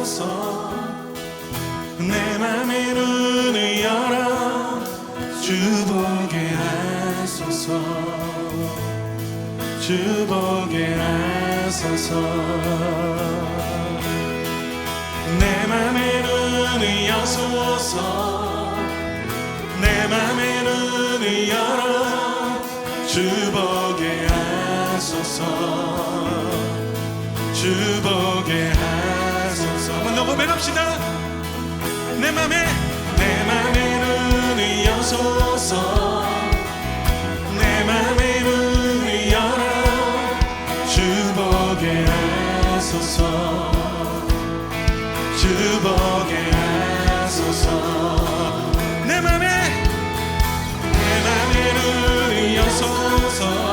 주소서 내 맘의 눈을 열어 주보게 하소서. 주보게 하소서. 내 맘의 눈을 여소서. 내 맘의 눈을 열어 주보게 하소서. 주보게 하소서. 고백합시다. 내 맘에 내 맘에 눈이 여소서. 내 맘에 눈이 열어 주복에 하소서. 주복에 하소서. 내 맘에 내 맘에 눈이 여소서.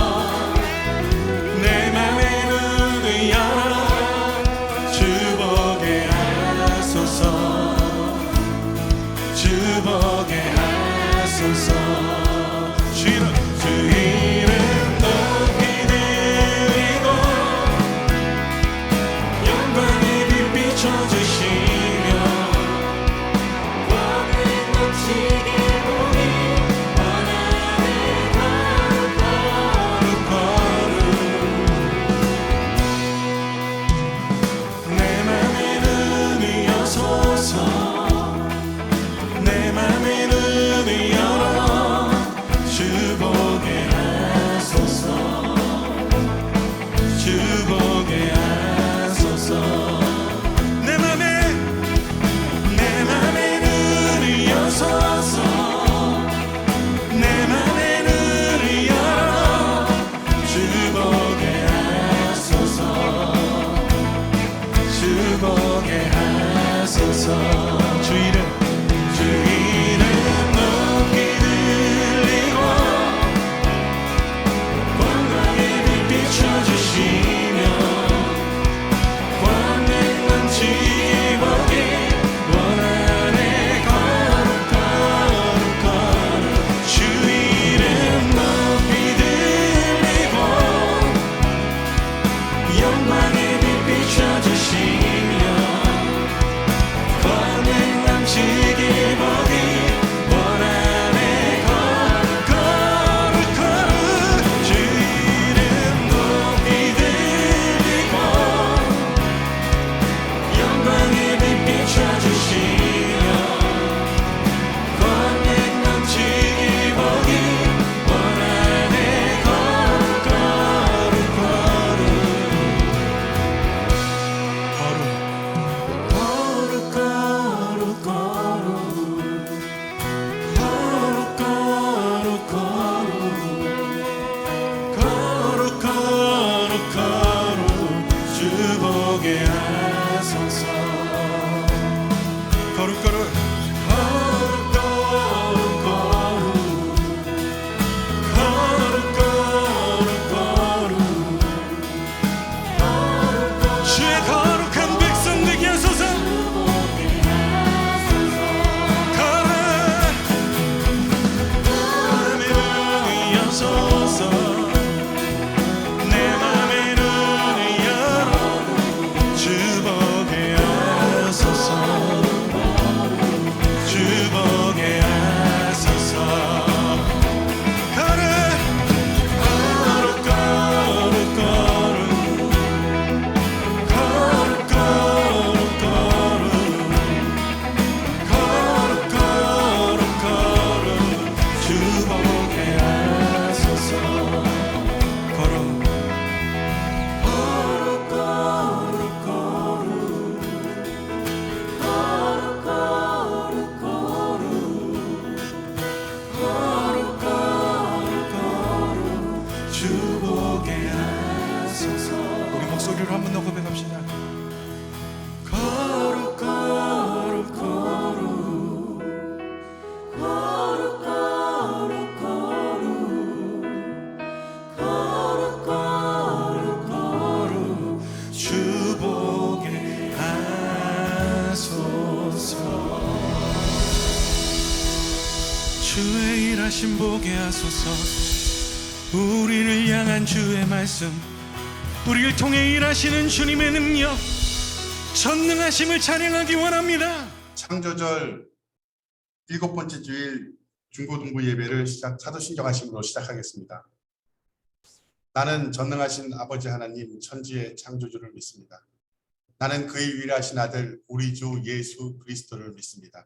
주의 일하신 보게 하소서. 우리를 향한 주의 말씀. 우리를 통해 일하시는 주님의 능력. 전능하심을 찬양하기 원합니다. 창조절 일곱 번째 주일 중고등부 예배를 시작 사도 신경하심으로 시작하겠습니다. 나는 전능하신 아버지 하나님 천지의 창조주를 믿습니다. 나는 그의 위일하신 아들 우리 주 예수 그리스도를 믿습니다.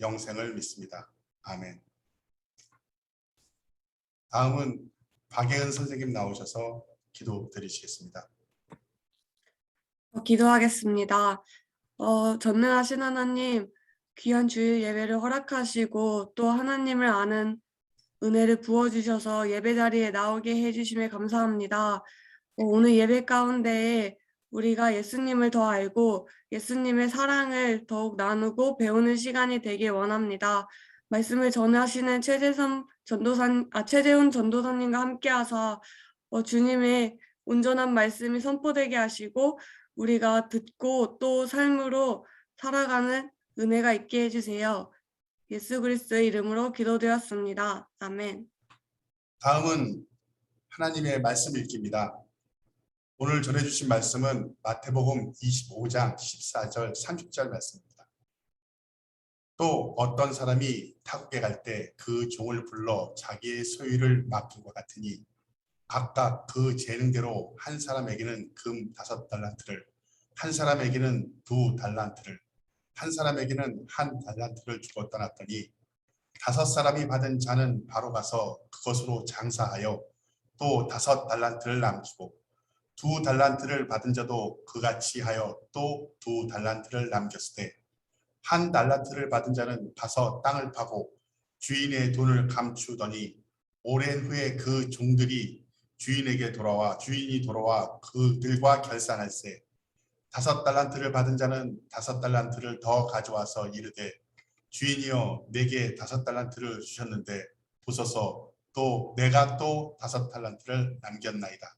영생을 믿습니다. 아멘. 다음은 박예은 선생님 나오셔서 기도 드리시겠습니다. 어, 기도하겠습니다. 어, 전능하신 하나님, 귀한 주일 예배를 허락하시고 또 하나님을 아는 은혜를 부어주셔서 예배 자리에 나오게 해주심에 감사합니다. 어, 오늘 예배 가운데 우리가 예수님을 더 알고 예수님의 사랑을 더욱 나누고 배우는 시간이 되길 원합니다. 말씀을 전하시는 최재선 전도사, 아, 최재훈 전도사님과 함께하사 어, 주님의 온전한 말씀이 선포되게 하시고 우리가 듣고 또 삶으로 살아가는 은혜가 있게 해주세요. 예수 그리스도의 이름으로 기도드렸습니다. 아멘. 다음은 하나님의 말씀 읽기입니다. 오늘 전해주신 말씀은 마태복음 25장 14절 30절 말씀입니다. 또 어떤 사람이 타국에 갈 때 그 종을 불러 자기의 소유를 맡긴 것 같으니 각각 그 재능대로 한 사람에게는 금 다섯 달란트를 한 사람에게는 두 달란트를 한 사람에게는 한 달란트를 주고 떠났더니 다섯 사람이 받은 자는 바로 가서 그것으로 장사하여 또 다섯 달란트를 남기고 두 달란트를 받은 자도 그같이 하여 또 두 달란트를 남겼을 때 한 달란트를 받은 자는 가서 땅을 파고 주인의 돈을 감추더니 오랜 후에 그 종들이 주인에게 돌아와 주인이 돌아와 그들과 결산할세 다섯 달란트를 받은 자는 다섯 달란트를 더 가져와서 이르되 주인이여 내게 다섯 달란트를 주셨는데 보소서 또 내가 또 다섯 달란트를 남겼나이다.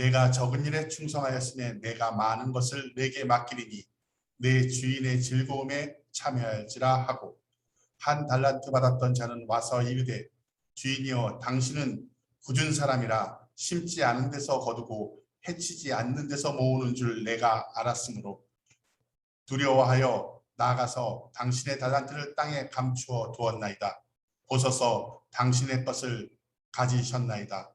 내가 적은 일에 충성하였으니 내가 많은 것을 내게 맡기리니 내 주인의 즐거움에 참여할지라 하고 한 달란트 받았던 자는 와서 이르되 주인이여 당신은 굳은 사람이라 심지 않은 데서 거두고 해치지 않는 데서 모으는 줄 내가 알았으므로 두려워하여 나가서 당신의 달란트를 땅에 감추어 두었나이다. 보소서 당신의 것을 가지셨나이다.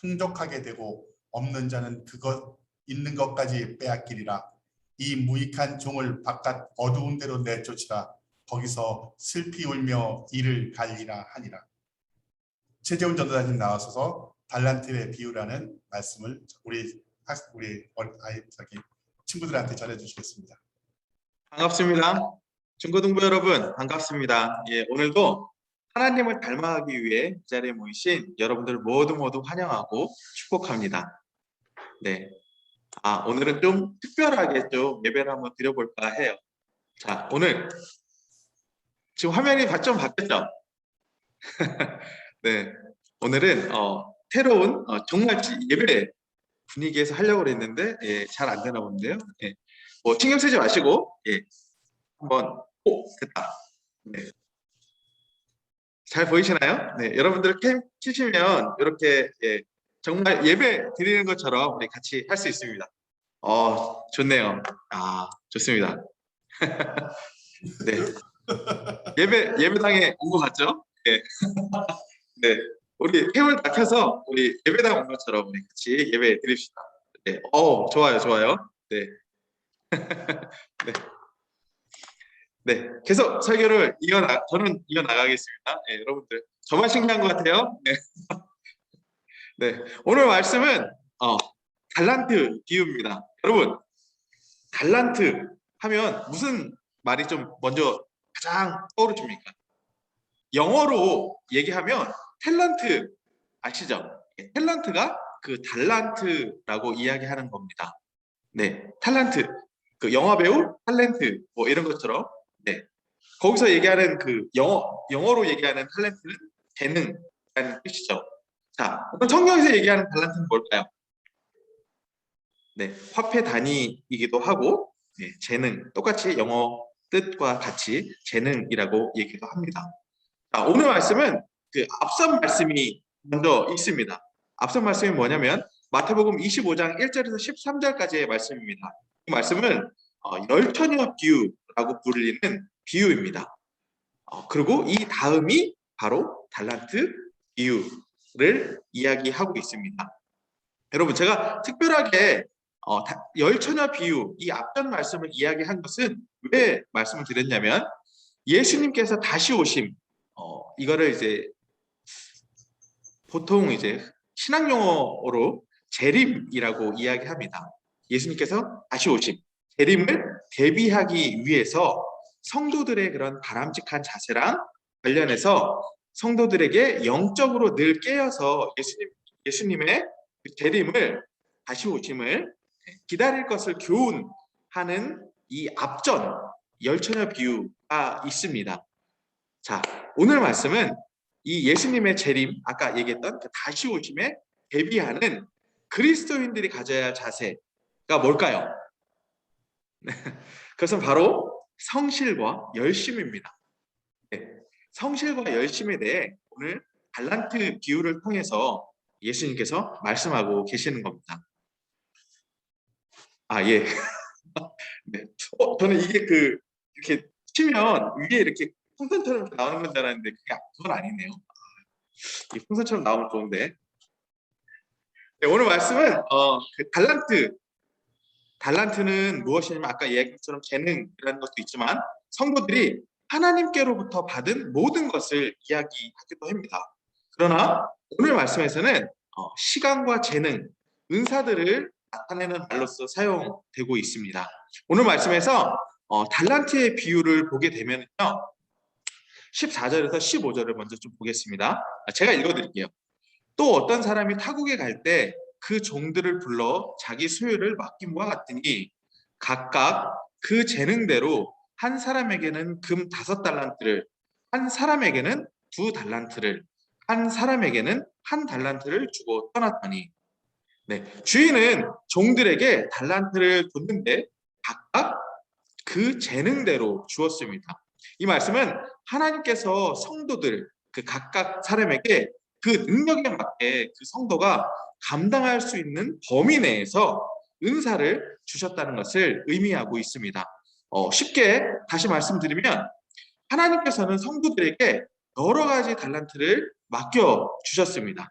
풍족하게 되고 없는 자는 그것 있는 것까지 빼앗기리라 이 무익한 종을 바깥 어두운 데로 내쫓으라 거기서 슬피 울며 이를 갈리라 하니라 최재훈 전도사님 나와서서 달란트의 비유라는 말씀을 우리 학 우리 아이 친구들한테 전해 주시겠습니다. 반갑습니다. 중고등부 여러분 반갑습니다. 예, 오늘도 하나님을 닮아가기 위해 이 자리에 모이신 여러분들 모두 모두 환영하고 축복합니다. 네. 아, 오늘은 좀 특별하게 좀 예배를 한번 드려볼까 해요. 자, 오늘 지금 화면이 바- 좀 바뀌었죠? 네. 오늘은 어, 새로운 어, 정말 지- 예배 분위기에서 하려고 그랬는데 예, 잘 안 되나 본데요. 예. 뭐 신경 쓰지 마시고 예 한번 오 됐다. 네. 잘 보이시나요? 네, 여러분들 캠 키시면 이렇게 예, 정말 예배 드리는 것처럼 우리 같이 할 수 있습니다. 어, 좋네요. 아, 좋습니다. 네. 예배 예배당에 온 것 같죠? 네. 네. 우리 캠을 다 켜서 우리 예배당 온 것처럼 우리 같이 예배 드립시다. 네. 어, 좋아요, 좋아요. 네. 네. 네, 계속 설교를 이어나 저는 이어 나가겠습니다. 네, 여러분들 저만 신기한 것 같아요. 네. 네, 오늘 말씀은 어, 달란트 비유입니다. 여러분, 달란트 하면 무슨 말이 좀 먼저 가장 떠오르십니까? 영어로 얘기하면 탤런트 아시죠? 예, 탤런트가 그 달란트라고 이야기하는 겁니다. 네, 탤런트. 그 영화 배우 탤런트 뭐 이런 것처럼 네. 거기서 얘기하는 그 영어 영어로 얘기하는 탤런트는 재능이라는 뜻이죠. 자, 그럼 성경에서 얘기하는 달란트는 뭘까요? 네, 화폐 단위이기도 하고 네, 재능 똑같이 영어 뜻과 같이 재능이라고 얘기도 합니다. 자, 오늘 말씀은 그 앞선 말씀이 먼저 있습니다. 앞선 말씀이 뭐냐면 마태복음 25장 1절에서 13절까지의 말씀입니다. 이 말씀은 어, 열처녀 비유라고 불리는 비유입니다. 어, 그리고 이 다음이 바로 달란트 비유를 이야기하고 있습니다. 여러분 제가 특별하게 어, 다- 열처녀 비유 이 앞전 말씀을 이야기한 것은 왜 말씀을 드렸냐면 예수님께서 다시 오심 어, 이거를 이제 보통 이제 신학 용어로 재림이라고 이야기합니다. 예수님께서 다시 오심 재림을 대비하기 위해서 성도들의 그런 바람직한 자세랑 관련해서 성도들에게 영적으로 늘 깨어서 예수님 예수님의 그 재림을 다시 오심을 기다릴 것을 교훈하는 이 앞전 열처녀 비유가 있습니다. 자, 오늘 말씀은 이 예수님의 재림 아까 얘기했던 그 다시 오심에 대비하는 그리스도인들이 가져야 할 자세가 뭘까요? 그것은 바로 성실과 열심입니다. 네, 성실과 열심에 대해 오늘 달란트 비유를 통해서 예수님께서 말씀하고 계시는 겁니다. 아 예. 네. 어, 저는 이게 그 이렇게 치면 위에 이렇게 풍선처럼 나오는 건 줄 알았는데 그게 그건 아니네요. 아, 이 풍선처럼 나오면 좋은데. 네, 오늘 말씀은 어, 그 달란트 달란트는 무엇이냐면 아까 것처럼 재능이라는 것도 있지만 성도들이 하나님께로부터 받은 모든 것을 이야기하기도 합니다. 그러나 오늘 말씀에서는 어, 시간과 재능, 은사들을 나타내는 말로서 사용되고 있습니다. 오늘 말씀에서 어, 달란트의 비유를 보게 되면요. 14절에서 15절을 먼저 좀 보겠습니다. 제가 읽어드릴게요. 또 어떤 사람이 타국에 갈 때 그 종들을 불러 자기 소유를 맡김과 같으니 각각 그 재능대로 한 사람에게는 금 다섯 달란트를 한 사람에게는 두 달란트를 한 사람에게는 한 달란트를 주고 떠났더니 네, 주인은 종들에게 달란트를 줬는데 각각 그 재능대로 주었습니다. 이 말씀은 하나님께서 성도들 그 각각 사람에게 그 능력에 맞게 그 성도가 감당할 수 있는 범위 내에서 은사를 주셨다는 것을 의미하고 있습니다. 어, 쉽게 다시 말씀드리면 하나님께서는 성도들에게 여러 가지 달란트를 맡겨 주셨습니다.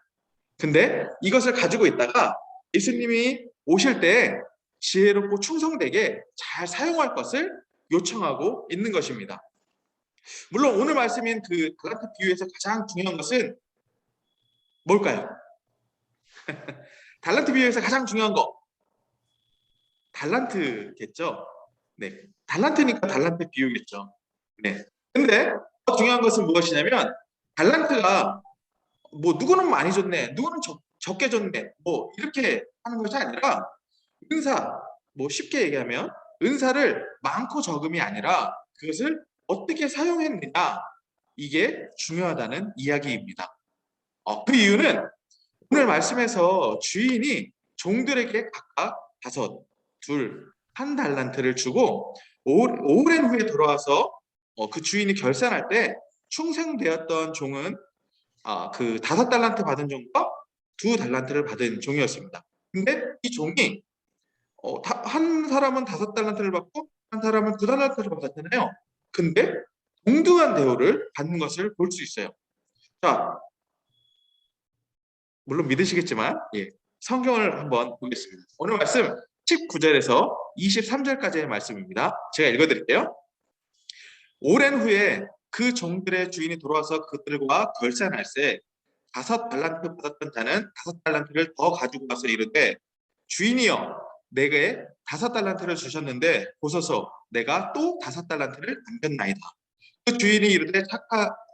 근데 이것을 가지고 있다가 예수님이 오실 때 지혜롭고 충성되게 잘 사용할 것을 요청하고 있는 것입니다. 물론 오늘 말씀인 그 달란트 비유에서 가장 중요한 것은 뭘까요? 달란트 비유에서 가장 중요한 거 달란트겠죠. 네, 달란트니까 달란트 비유겠죠. 네. 근데 더 중요한 것은 무엇이냐면 달란트가 뭐 누구는 많이 줬네, 누구는 적, 적게 줬네, 뭐 이렇게 하는 것이 아니라 은사, 뭐 쉽게 얘기하면 은사를 많고 적음이 아니라 그것을 어떻게 사용했느냐 이게 중요하다는 이야기입니다. 어, 그 이유는 오늘 말씀에서 주인이 종들에게 각각 다섯, 둘, 한 달란트를 주고 오- 오랜 후에 돌아와서 어, 그 주인이 결산할 때 충성되었던 종은 아, 그 다섯 달란트 받은 종과 두 달란트를 받은 종이었습니다. 근데 이 종이 어, 다- 한 사람은 다섯 달란트를 받고 한 사람은 두 달란트를 받았잖아요. 근데 동등한 대우를 받는 것을 볼 수 있어요. 자, 물론 믿으시겠지만 예, 성경을 한번 보겠습니다. 오늘 말씀 19절에서 23절까지의 말씀입니다. 제가 읽어드릴게요. 오랜 후에 그 종들의 주인이 돌아와서 그들과 결산할세 다섯 달란트 받았던 자는 다섯 달란트를 더 가지고 와서 이르되 주인이여 내게 다섯 달란트를 주셨는데 보소서 내가 또 다섯 달란트를 남겼나이다. 그 주인이 이르되 착하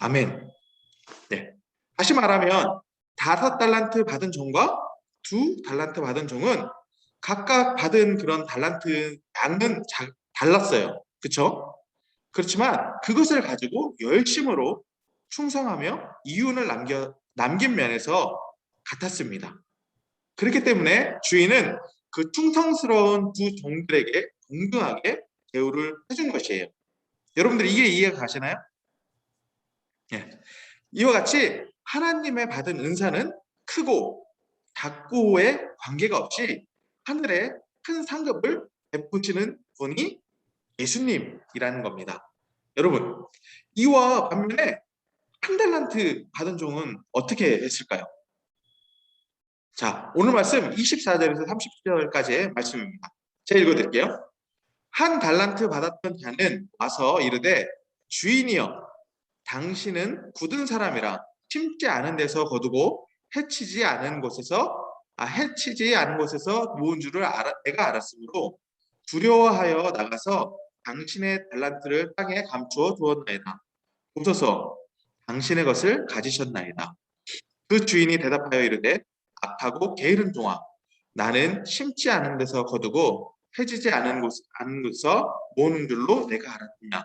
아멘. 네. 다시 말하면 다섯 달란트 받은 종과 두 달란트 받은 종은 각각 받은 그런 달란트 양은 자- 달랐어요. 그렇죠? 그렇지만 그것을 가지고 열심으로 충성하며 이윤을 남겨 남긴 면에서 같았습니다. 그렇기 때문에 주인은 그 충성스러운 두 종들에게 동등하게 대우를 해준 것이에요. 여러분들 이게 이해가 가시나요? 예. 이와 같이 하나님의 받은 은사는 크고 작고의 관계가 없이 하늘에 큰 상급을 베푸시는 분이 예수님이라는 겁니다. 여러분, 이와 반면에 한 달란트 받은 종은 어떻게 했을까요? 자, 오늘 말씀 24절에서 30절까지의 말씀입니다. 제가 읽어드릴게요. 한 달란트 받았던 자는 와서 이르되 주인이여 당신은 굳은 사람이라 심지 않은 데서 거두고 해치지 않은 곳에서 아 해치지 않은 곳에서 모은 줄을 알아, 내가 알았으므로 두려워하여 나가서 당신의 달란트를 땅에 감추어 두었나이다. 보소서 당신의 것을 가지셨나이다. 그 주인이 대답하여 이르되 악하고 게으른 종아 나는 심지 않은 데서 거두고 해지지 않은 곳에서 모으는 줄로 내가 알았느냐.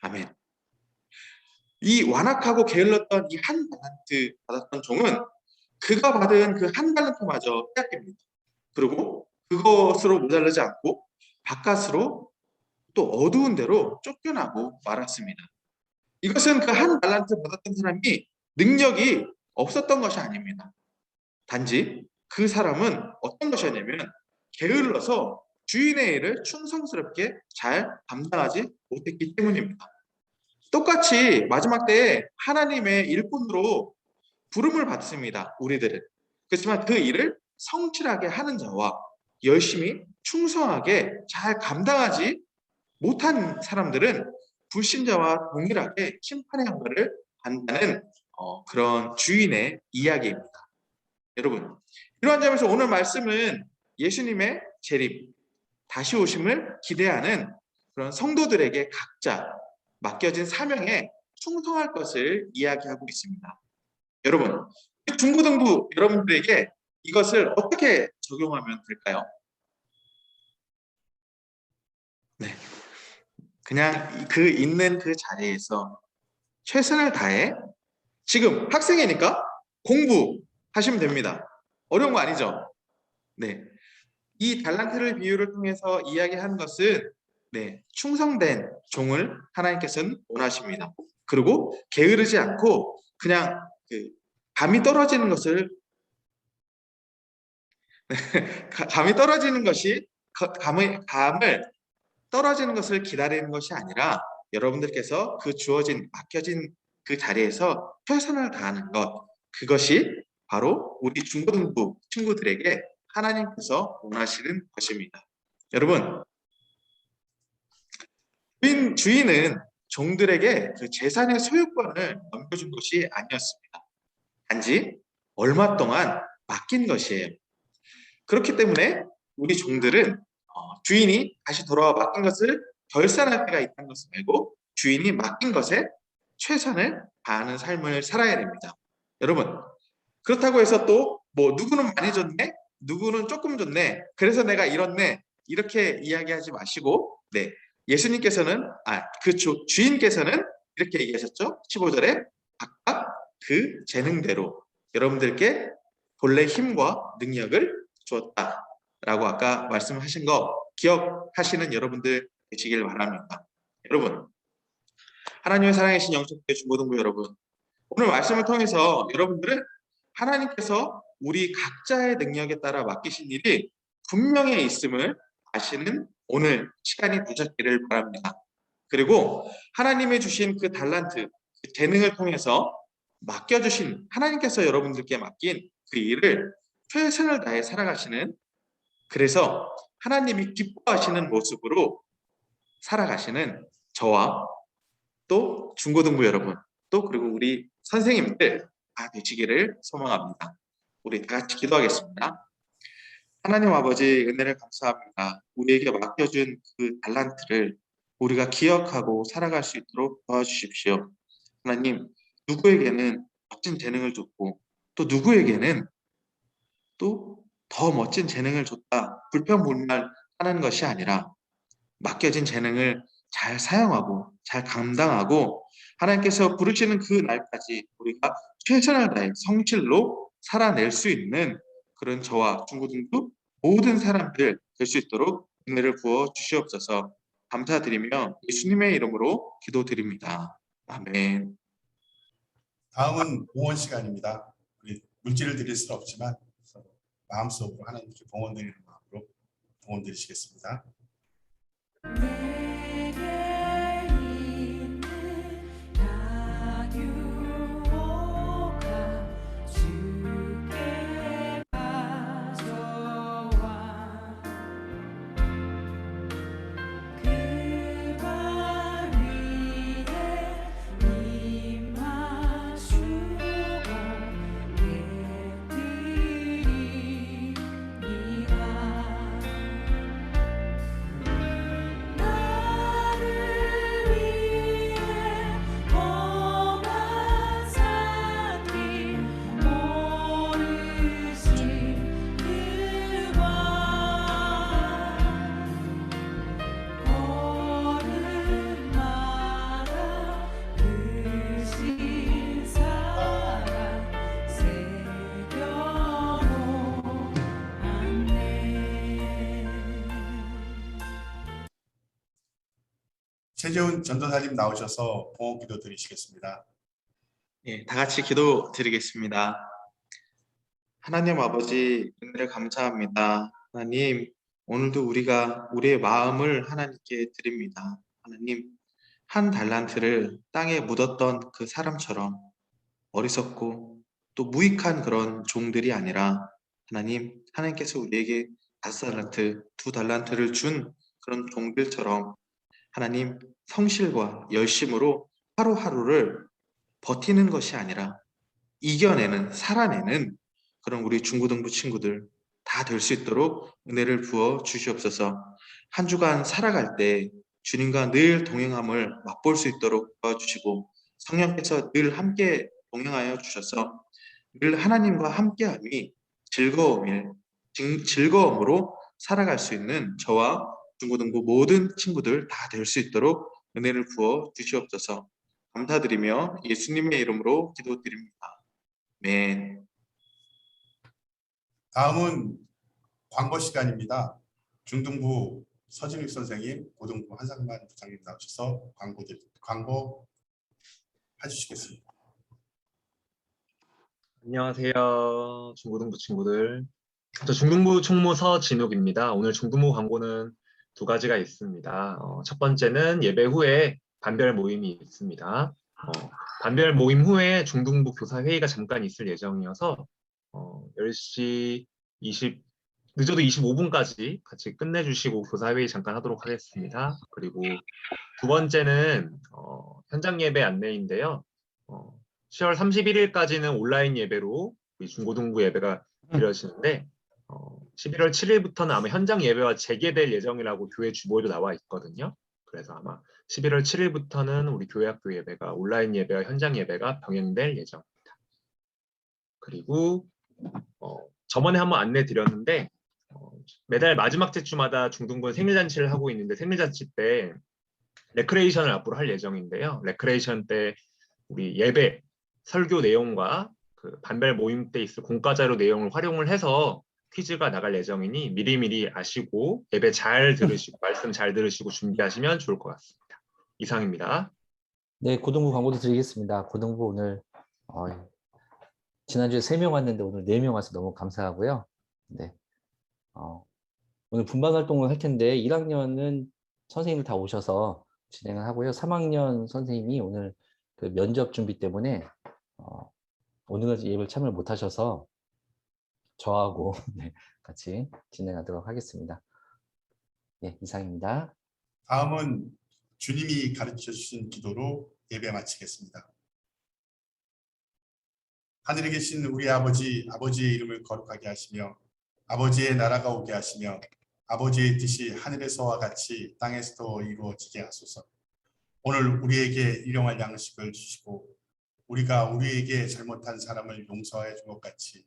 아멘. 이 완악하고 게을렀던 이 한 달란트 받았던 종은 그가 받은 그 한 달란트마저 빼앗깁니다. 그리고 그것으로 모자르지 않고 바깥으로 또 어두운 데로 쫓겨나고 말았습니다. 이것은 그 한 달란트 받았던 사람이 능력이 없었던 것이 아닙니다. 단지 그 사람은 어떤 것이었냐면 게을러서 주인의 일을 충성스럽게 잘 감당하지 못했기 때문입니다. 똑같이 마지막 때에 하나님의 일꾼으로 부름을 받습니다. 우리들은. 그렇지만 그 일을 성실하게 하는 자와 열심히 충성하게 잘 감당하지 못한 사람들은 불신자와 동일하게 심판의 한가를 받는다는 어, 그런 주인의 이야기입니다. 여러분, 이러한 점에서 오늘 말씀은 예수님의 재림, 다시 오심을 기대하는 그런 성도들에게 각자 맡겨진 사명에 충성할 것을 이야기하고 있습니다. 여러분, 중고등부 여러분들에게 이것을 어떻게 적용하면 될까요? 네. 그냥 그 있는 그 자리에서 최선을 다해 지금 학생이니까 공부하시면 됩니다. 어려운 거 아니죠? 네. 이 달란트를 비유를 통해서 이야기한 것은 네, 충성된 종을 하나님께서는 원하십니다. 그리고 게으르지 않고 그냥 그 감이 떨어지는 것을 가- 감이 떨어지는 것이 거- 감을 감을 떨어지는 것을 기다리는 것이 아니라 여러분들께서 그 주어진 맡겨진 그 자리에서 최선을 다하는 것 그것이 바로 우리 중고등부 친구들에게 하나님께서 원하시는 것입니다. 여러분 주인, 주인은 종들에게 그 재산의 소유권을 넘겨준 것이 아니었습니다. 단지 얼마 동안 맡긴 것이에요. 그렇기 때문에 우리 종들은 어, 주인이 다시 돌아와 맡긴 것을 결산할 때가 있다는 것을 알고 주인이 맡긴 것에 최선을 다하는 삶을 살아야 됩니다. 여러분 그렇다고 해서 또 뭐 누구는 많이 줬네, 누구는 조금 줬네, 그래서 내가 이렇네 이렇게 이야기하지 마시고 네 예수님께서는 아그 주인께서는 이렇게 얘기하셨죠. 15절에 각각 그 재능대로 여러분들께 본래 힘과 능력을 주었다라고 아까 말씀하신 거 기억하시는 여러분들 되시길 바랍니다. 여러분 하나님의 사랑이신 영적대 중고등부 여러분 오늘 말씀을 통해서 여러분들은 하나님께서 우리 각자의 능력에 따라 맡기신 일이 분명히 있음을 아시는 오늘 시간이 되셨기를 바랍니다. 그리고 하나님의 주신 그 달란트, 그 재능을 통해서 맡겨주신 하나님께서 여러분들께 맡긴 그 일을 최선을 다해 살아가시는 그래서 하나님이 기뻐하시는 모습으로 살아가시는 저와 또 중고등부 여러분 또 그리고 우리 선생님들 다 되시기를 소망합니다. 우리 다 같이 기도하겠습니다. 하나님 아버지 은혜를 감사합니다. 우리에게 맡겨준 그 달란트를 우리가 기억하고 살아갈 수 있도록 도와주십시오. 하나님 누구에게는 멋진 재능을 줬고 또 누구에게는 또 더 멋진 재능을 줬다 불평불만 하는 것이 아니라 맡겨진 재능을 잘 사용하고 잘 감당하고 하나님께서 부르시는 그 날까지 우리가 최선을 다해 성실로 살아낼 수 있는 그런 저와 중고등부 모든 사람들 될 수 있도록 은혜를 부어 주시옵소서 감사드리며 예수님의 이름으로 기도드립니다. 아멘. 다음은 봉헌 시간입니다. 우리 물질을 드릴 수는 없지만 마음속으로 하나님께 봉헌 드리는 마음으로 봉헌 드리시겠습니다. 최재훈 전도사님 나오셔서 봉헌 기도 드리시겠습니다. 예, 다 같이 기도 드리겠습니다. 하나님 아버지 은혜를 감사합니다. 하나님 오늘도 우리가 우리의 마음을 하나님께 드립니다. 하나님 한 달란트를 땅에 묻었던 그 사람처럼 어리석고 또 무익한 그런 종들이 아니라 하나님 하나님께서 우리에게 다섯 달란트, 두 달란트를 준 그런 종들처럼 하나님 성실과 열심으로 하루하루를 버티는 것이 아니라 이겨내는 살아내는 그런 우리 중고등부 친구들 다 될 수 있도록 은혜를 부어 주시옵소서. 한 주간 살아갈 때 주님과 늘 동행함을 맛볼 수 있도록 도와주시고 성령께서 늘 함께 동행하여 주셔서 늘 하나님과 함께함이 즐거움일 즐- 즐거움으로 살아갈 수 있는 저와 중고등부 모든 친구들 다 될 수 있도록 은혜를 부어 주시옵소서. 감사드리며 예수님의 이름으로 기도드립니다. 아멘. 다음은 광고 시간입니다. 중등부 서진익 선생님, 고등부 한상만 부장님 나오셔서 광고 드- 광고 해주시겠습니다. 안녕하세요. 중고등부 친구들. 저 중등부 총무 서진욱입니다. 오늘 중등부 광고는 두 가지가 있습니다. 어, 첫 번째는 예배 후에 반별 모임이 있습니다. 어, 반별 모임 후에 중등부 교사 회의가 잠깐 있을 예정이어서 어, 10시 20 늦어도 25분까지 같이 끝내주시고 교사 회의 잠깐 하도록 하겠습니다. 그리고 두 번째는 어, 현장 예배 안내인데요. 어, 10월 31일까지는 온라인 예배로 우리 중고등부 예배가 이루어지는데 어, 11월 7일부터는 아마 현장 예배와 재개될 예정이라고 교회 주보에도 나와 있거든요. 그래서 아마 11월 7일부터는 우리 교회 학교 예배가 온라인 예배와 현장 예배가 병행될 예정입니다. 그리고 어, 저번에 한번 안내 드렸는데 어, 매달 마지막 주마다 중등부 생일잔치를 하고 있는데 생일잔치 때 레크레이션을 앞으로 할 예정인데요. 레크레이션 때 우리 예배 설교 내용과 그 반별 모임 때 있을 공과자료 내용을 활용을 해서 퀴즈가 나갈 예정이니 미리미리 아시고 예배 잘 들으시고 말씀 잘 들으시고 준비하시면 좋을 것 같습니다. 이상입니다. 네, 고등부 광고도 드리겠습니다. 고등부 오늘 어, 지난주에 3명 왔는데 오늘 4명 와서 너무 감사하고요. 네. 어, 오늘 분반 활동을 할 텐데 1학년은 선생님들 다 오셔서 진행을 하고요. 3학년 선생님이 오늘 그 면접 준비 때문에 어, 오늘은 예배를 참여를 못 하셔서 저하고 네, 같이 진행하도록 하겠습니다. 네, 이상입니다. 다음은 주님이 가르쳐 주신 기도로 예배 마치겠습니다. 하늘에 계신 우리 아버지, 아버지의 이름을 거룩하게 하시며 아버지의 나라가 오게 하시며 아버지의 뜻이 하늘에서와 같이 땅에서도 이루어지게 하소서. 오늘 우리에게 일용할 양식을 주시고 우리가 우리에게 잘못한 사람을 용서하여 준것 같이